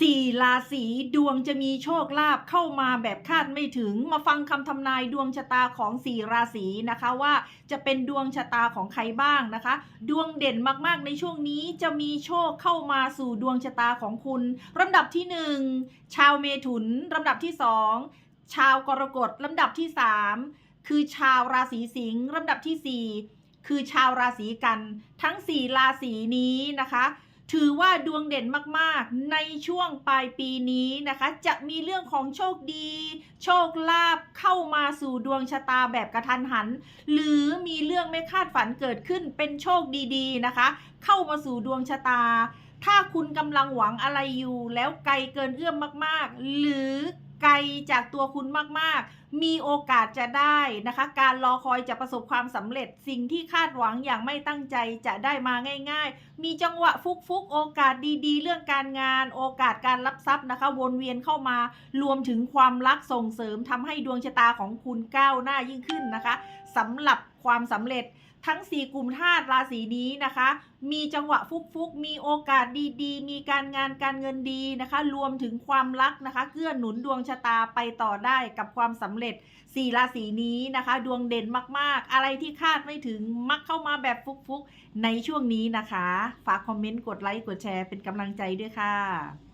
สี่ราศีดวงจะมีโชคลาภเข้ามาแบบคาดไม่ถึง มาฟังคำทำนายดวงชะตาของสี่ราศีนะคะว่าจะเป็นดวงชะตาของใครบ้างนะคะ ดวงเด่นมากๆในช่วงนี้จะมีโชคเข้ามาสู่ดวงชะตาของคุณลำดับที่หนึ่งชาวเมถุนลำดับที่สองชาวกรกฎลำดับที่สามคือชาวราศีสิงห์ลำดับที่สี่คือชาวราศีกัน ทั้งสี่ราศีนี้นะคะ ถือว่าดวงเด่นมากๆ ในช่วงปลายปีนี้นะคะ จะมีเรื่องของโชคดี โชคลาภเข้ามาสู่ดวงชะตาแบบกระทันหัน หรือมีเรื่องไม่คาดฝันเกิดขึ้นเป็นโชคดีๆนะคะ เข้ามาสู่ดวงชะตา ถ้าคุณกำลังหวังอะไรอยู่แล้วไกลเกินเอื้อมมากๆ หรือ ไกลจากตัวคุณมากๆ มีโอกาสจะได้นะคะ การรอคอยจะประสบความสำเร็จ สิ่งที่คาดหวังอย่างไม่ตั้งใจจะได้มาง่าย ๆ มีจังหวะฟุกๆโอกาสดีๆ เรื่องการงาน โอกาสการรับทรัพย์นะคะ วนเวียนเข้ามา รวมถึงความรักส่งเสริมทำให้ดวงชะตาของคุณก้าวหน้ายิ่งขึ้นนะคะสำหรับ ความสำเร็จทั้ง 4 กลุ่มธาตุราศีนี้นะคะ มีจังหวะฟุกๆมีโอกาสดีๆ มีการงานการเงินดีนะคะ รวมถึงความรักนะคะเกื้อหนุนดวงชะตาไปต่อได้กับความสำเร็จ 4 ราศีนี้นะคะ ดวงเด่นมากๆ อะไรที่คาดไม่ถึงมักเข้ามาแบบฟุกๆในช่วงนี้นะคะ ฝากคอมเมนต์กดไลค์กดแชร์เป็นกำลังใจด้วยค่ะ